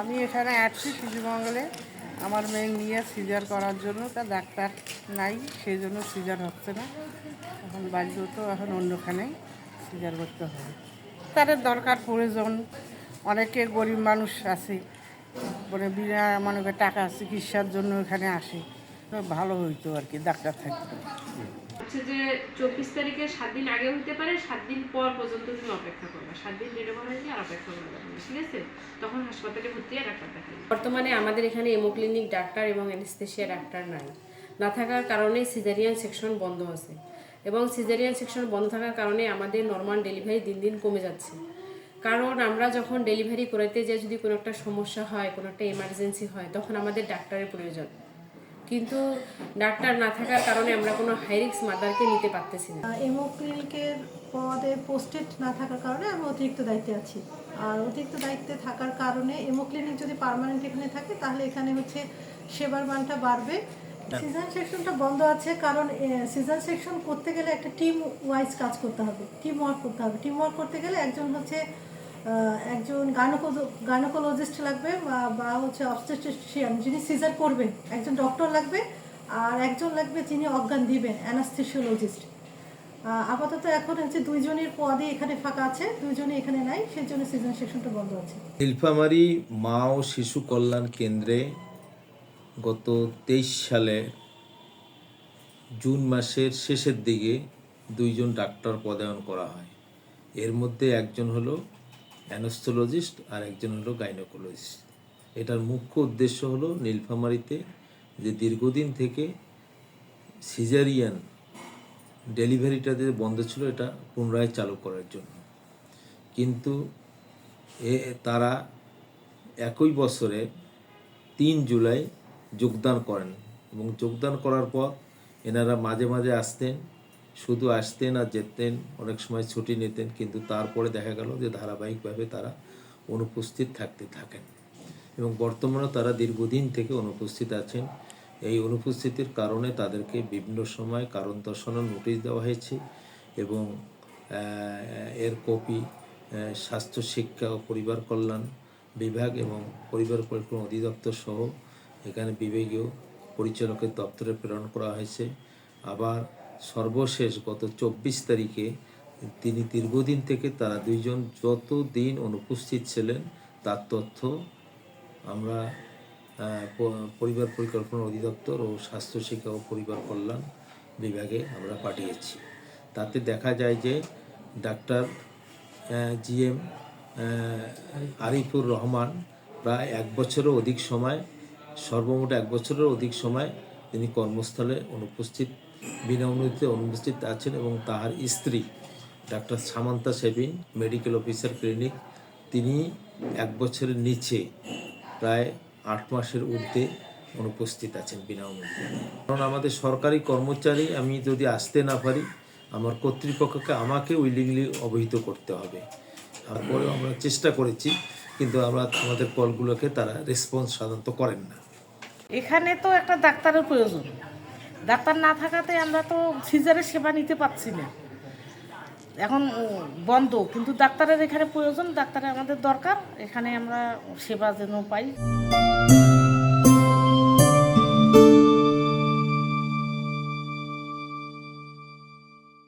আমি এখানে আসছি শিশুমঙ্গলে। আমার মেয়ে নিয়ে সিজার করার জন্য, তা ডাক্তার নাই, সেই জন্য সিজার হচ্ছে না। এখন বাড়িতেও তো এখন অন্যখানেই সিজার করতে হবে তাদের দরকার প্রয়োজন, অনেকে গরিব মানুষ আছে মানে বিনা মনে টাকা চিকিৎসার জন্য এখানে আসে ভালো হইতো আর কি, ডাক্তার থাকতো। হচ্ছে যে চব্বিশ তারিখে সাত দিন আগে হতে পারে সাত দিন পর পর্যন্ত তুমি অপেক্ষা করবে। সাত দিন বলা হয়েছে আর অপেক্ষা করা যাবে না, ঠিক আছে? তখন হাসপাতালে ভর্তি আর ডাক্তার দেখাবে। বর্তমানে আমাদের এখানে এমোক্লিনিক ডাক্তার এবং অ্যানেস্থেশিয়া ডাক্তার নাই। না থাকার কারণে সিজারিয়ান সেকশন বন্ধ আছে এবং সিজারিয়ান সেকশন বন্ধ থাকার কারণে আমাদের নর্মাল ডেলিভারি দিন দিন কমে যাচ্ছে। কারণ আমরা যখন ডেলিভারি করাতে যাই যদি কোনো একটা সমস্যা হয় কোনো একটা এমার্জেন্সি হয় তখন আমাদের ডাক্তারের প্রয়োজন। কিন্তু ডাক্তার না থাকার কারণে আমরা কোনো হাইরিক্স মাদারকে নিতে পারতেছি না। এমও ক্লিনিকের পদে পোস্টেড না থাকার কারণে আমি অতিরিক্ত দায়িত্বে আছি। আর অতিরিক্ত দায়িত্বে থাকার কারণে এমও ক্লিনিক যদি পার্মানেন্ট এখানে থাকে তাহলে এখানে হচ্ছে সেবার মানটা বাড়বে। সিজন সেকশনটা বন্ধ আছে কারণ সিজন সেকশন করতে গেলে একটা টিম ওয়াইজ কাজ করতে হবে টিম ওয়ার্ক করতে হবে। টিম ওয়ার্ক করতে গেলে একজন হচ্ছে একজন গাইনোকোলজিস্ট লাগবে, বা- হচ্ছে অবস্টেট্রিশিয়ান যিনি সিজার করবেন, একজন ডক্টর লাগবে, আর একজন লাগবে যিনি অজ্ঞান দিবেন অ্যানাস্থেসিওলজিস্ট আপাতত এখন হচ্ছে দুইজনের পদে এখানে ফাঁকা আছে দুইজনে এখানে নাই সেই জন্য সিজন সেকশনটা বন্ধ আছে। নীলফামারী মা ও শিশু কল্যাণ কেন্দ্রে গত তেইশ সালে জুন মাসের শেষের দিকে দুইজন ডাক্তার পদায়ন করা হয়। এর মধ্যে একজন হলো অ্যানোস্থোলজিস্ট আর একজন হলো গাইনোকোলজিস্ট। এটার মুখ্য উদ্দেশ্য হলো নীলফামারীতে যে দীর্ঘদিন থেকে সিজারিয়ান ডেলিভারিটা যে বন্ধ ছিল, এটা পুনরায় চালু করার জন্য। কিন্তু এ, তারা একই বছরে তিন জুলাই যোগদান করেন এবং যোগদান করার পর এনারা মাঝে মাঝে আসতেন শুধু আসতেন আর যেতেন, অনেক সময় ছুটি নিতেন, কিন্তু তারপরে দেখা গেল যে ধারাবাহিকভাবে তারা অনুপস্থিত থাকতে থাকেন। এবং বর্তমানে তারা দীর্ঘদিন থেকে অনুপস্থিত আছেন। এই অনুপস্থিতির কারণে তাদেরকে বিভিন্ন সময় কারণ দর্শানোর নোটিশ দেওয়া হয়েছে এবং এর কপি স্বাস্থ্য, শিক্ষা ও পরিবার কল্যাণ বিভাগ এবং পরিবার পরিক্রমা অধিদপ্তর সহ এখানে বিভাগীয় পরিচালকের দপ্তরে প্রেরণ করা হয়েছে। আবার সর্বশেষ গত চব্বিশ তারিখে তিনি দীর্ঘদিন থেকে তারা দুইজন যত দিন অনুপস্থিত ছিলেন, তার তথ্য আমরা পরিবার পরিকল্পনা অধিদপ্তর ও স্বাস্থ্য শিক্ষা ও পরিবার কল্যাণ বিভাগে আমরা পাঠিয়েছি। তাতে দেখা যায় যে doctor G M Arifur Rahman প্রায় এক বছরেরও অধিক সময়, সর্বমোট এক বছরেরও অধিক সময় তিনি কর্মস্থলে অনুপস্থিত বিনা অনুমতিতে অনুপস্থিত আছেন এবং তাহার স্ত্রী, doctor Samanta Sebin medical officer clinic. তিনি এক বছরের নিচে প্রায় আট মাসের ঊর্ধ্বে অনুপস্থিত আছেন বিনা অনুমতি কারণ আমাদের সরকারি কর্মচারী, আমি যদি আসতে না পারি, আমার কর্তৃপক্ষকে আমাকে উইলিংলি অবহিত করতে হবে। তারপরেও আমরা চেষ্টা করেছি, কিন্তু আমরা আমাদের কলগুলোকে তারা রেসপন্স সাধারণত করেন না। এখানে তো একটা ডাক্তারের প্রয়োজন। ডাক্তার না থাকাতে আমরা তো সিজারের সেবা নিতে পারছি না। এখন বন্ধ, কিন্তু ডাক্তারের এখানে প্রয়োজন, ডাক্তারের আমাদের দরকার, এখানে আমরা সেবা যেন পাই।